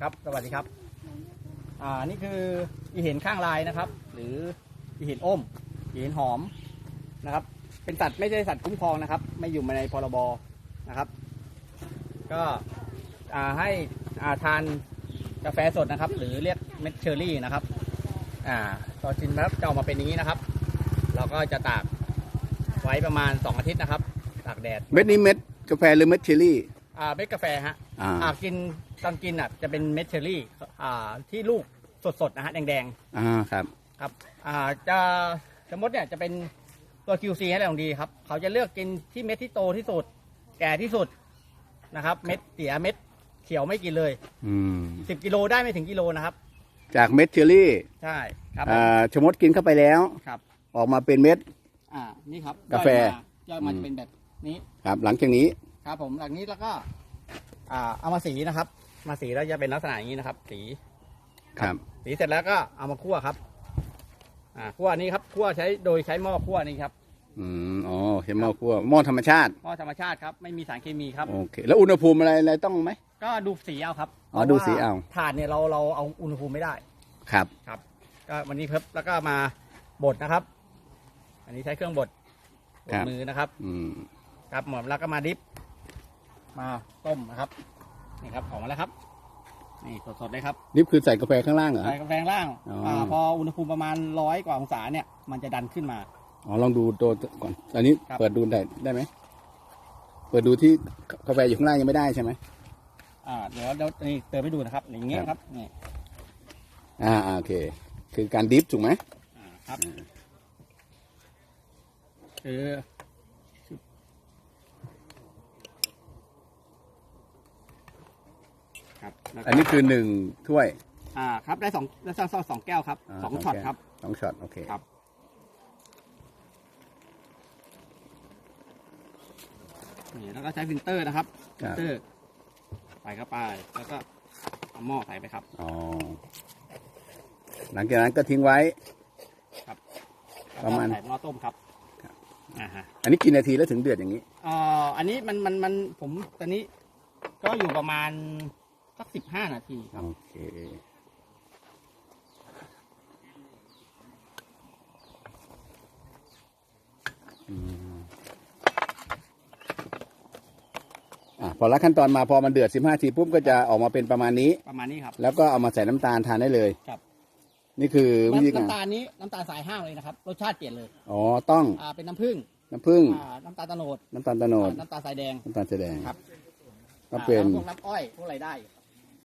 ครับ สวัสดีครับ อ่า นี่คืออีเห็นข้างลายนะครับ หรืออีเห็นอ้มอีเห็นหอมนะครับ เป็นสัตว์ไม่ใช่สัตว์คุ้มครองนะครับ ไม่อยู่ในพรบนะครับ ก็อ่าให้อ่าทานกาแฟสดนะครับ หรือเรียกเม็ดเชอร์รี่นะครับ อ่าตอนชิมแล้วจะออกมาเป็นอย่างนี้นะครับ เราก็จะตากไว้ประมาณ 2 อาทิตย์นะครับ ตากแดด เม็ดนี้เม็ดกาแฟหรือเม็ดเชอรี่ อ่าเม็ดกาแฟฮะอ่า อ่ากินตอนกินอะจะเป็นเม็ดเชอร์รี่อ่าที่ลูกสดๆนะฮะแดงอ่าครับ ๆครับอ่าจะสมมติเนี่ยจะเป็นตัว QC ให้เราดีครับ เขาจะเลือกกินที่เม็ดที่โตที่สุด แก่ที่สุดนะครับ เม็ดเสียเม็ดเขียวไม่กินเลย อืม 10กิโลได้ไม่ถึงกิโลนะครับ จากเม็ดเชอรี่ใช่ครับอ่าชะมดกินเข้าไปแล้ว ครับ ออกมาเป็นเม็ด อ่านี่ครับกาแฟ ย่อยมาย่อยมาจะเป็นแบบนี้ ครับ หลังจากนี้ ครับผมหลังนี้แล้วก็ อ่าเอามาสีนะครับ มาสีแล้วจะเป็นลักษณะอย่างนี้นะครับ สีครับ สีเสร็จแล้วก็เอามาคั่วครับ อ่าคั่วนี้ครับคั่วใช้โดยใช้หม้อคั่วนี้ครับอืมอ๋อใช้หม้อคั่วหม้อธรรมชาติหม้อธรรมชาติครับไม่มีสารเคมีครับโอเคแล้วอุณหภูมิอะไรอะไรต้องไหม ก็ดูสีเอาครับอ๋อดูสีเอาพระว่ถ่านเนี่ยเราเราเอาอุณหภูมิไม่ได้ ครับครับ ก็วันนี้เพิ่มแล้วก็มาบดนะครับ อันนี้ใช้เครื่องบดบดมือนะครับ อืมครับหมดแล้วก็มาดิฟ มาต้มนะครับนี่ครับออกมาแล้วครับนี่สดๆเลยครับนี่คือใส่กาแฟข้างล่างเหรอ ใส่กาแฟล่างอ๋ออ่าพออุณหภูมิประมาณร้อยกว่าองศาเนี่ยมันจะดันขึ้นมา อ๋อลองดูตัวก่อน อันนี้ครับ เปิดดูได้ได้ไหมเปิดดูที่กาแฟอยู่ข้างล่างยังไม่ได้ใช่ไหม อ่าเดี๋ยวเดี๋ยวนี่เติมให้ดูนะครับอย่างเงี้ยครับนี่อ่าอ่าโอเค คือการดิฟถูกไหม อ่าครับ คือ ครับแล้วก็อันนี้คือหนึ่งถ้วย อ่าครับได้สองได้สองสองแก้วครับาสองช็อตแก้วครับ สองช็อต โอเคครับ นี่แล้วก็ใช้ฟิลเตอร์นะครับคฟิรัลบเตอร์ใส่เข้าไปแล้วก็เอาหม้อใส่ไปครับ อ๋อหลังจากนั้นก็ทิ้งไว้ แล้วประมาณก็ใส่หม้อต้มครับครับอ่าฮะอันนี้กี่นาทีแล้วถึงเดือดอย่างนี้ เอ่ออันนี้มันมันมันผมตอนนี้ ก็อยู่ประมาณ สักสิบห้านาทีครับ โอเค อืมอะพอละขั้นตอนมาพอมันเดือด15ทีปุ๊บก็จะออกมาเป็นประมาณนี้ ประมาณนี้ครับ แล้วก็เอามาใส่น้ำตาลทานได้เลยครับ นี่คือวิธีน้ำการน้ำตาลนี้น้ำตาลสายห้างเลยนะครับรสชาติเปลี่ยนเลยอ๋อต้องอ่าเป็นน้ำผึ้งน้ำผึ้ง อ่าน้ำตาลโตโนดน้ำตาลตะโนดอ่าน้ำตาลสายแดงน้ำตาลแสดงครับก็เป็น อ่าแล้วพวกน้ำอ้อยพวกอะไรได้